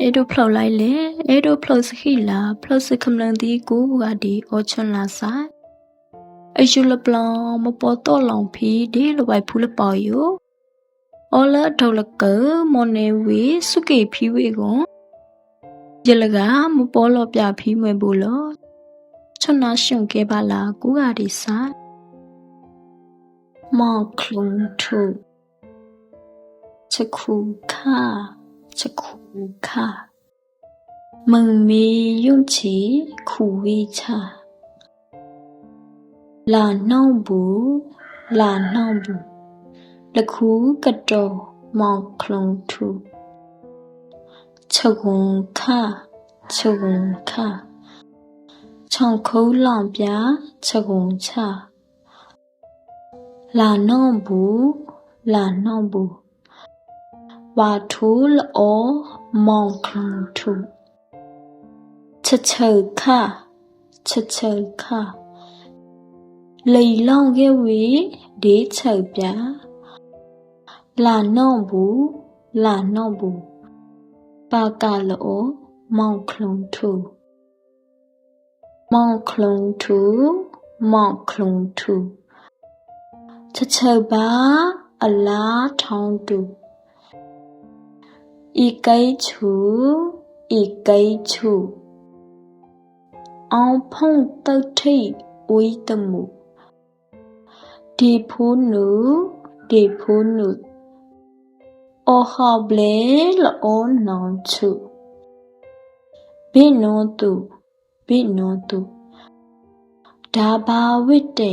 အေဒိုဖလောက်လိုက်လေအေဒိုဖလောက်စခိလာဖလောက်စခမလန်ဒီကိုကဒီအောချွန်လာဆိုင်အယူလပလောင်မပေါ်တော့လောင်ဖီဒီလဝိုင်ဖူးလပေါ်ယူအော်လာထော်လကမော်နေဝီစုကေဖီဝေကွန်ရလကမပေါ်လောပြဖီမွေဘူးလောချွန်နာရှင်ကေပါလာကူကဒီဆိုင်မောကလုံထူချက်ခုခါ ချက်ခုခါမင်မီယွန့်ချီခူဝေးချလာနှောင်းဘူးလာနှောင်းဘူးလခုကတော်မောင်ခလုံထူချက်ခုခါချက်ခုခါချောင်းခုံးလော င်ပြချက်ခုချလာနှောင်းဘူးလာနှောင်းဘူးဝါထူလောမောင်ခလုံထူချက်ချက်ခါချက်ချက်ခါလိန်လောင်ခဲ့ဝေဒေးချက်ပြလာနှောင်းဘူးလာနှောင်းဘူးပါကလောမောင်ခလုံထူမောင်ခလုံထူမောင်ခလုံထူချက်ချက်ပါအလားထောင်းတူ ဤကိချူဤကိချူအောင်ဖုံတုတ်ထိတ်ဝိတမှုဒီဖူးနုဒီဖူးနုအော်ဟာဘလေလောနောင်ချူဘိနောတုဘိနောတုဒါဘာဝိတေ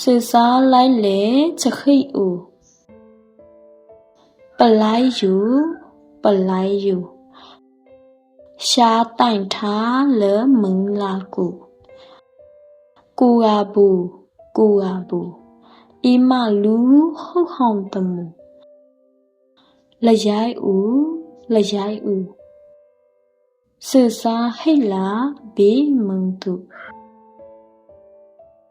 စစ်စားလိုက်လေချခိဦးပလိုက်ယူပလိုက်ယူရှားတိုင်ထားလေမင်လာကူကူယာဘူးကူယာဘူးအီမလူဟုတ်ဟောင်းတမူလရိုက်ဦးလရိုက်ဦးစစ်စားဟိတ်လာဘေးမင်သူ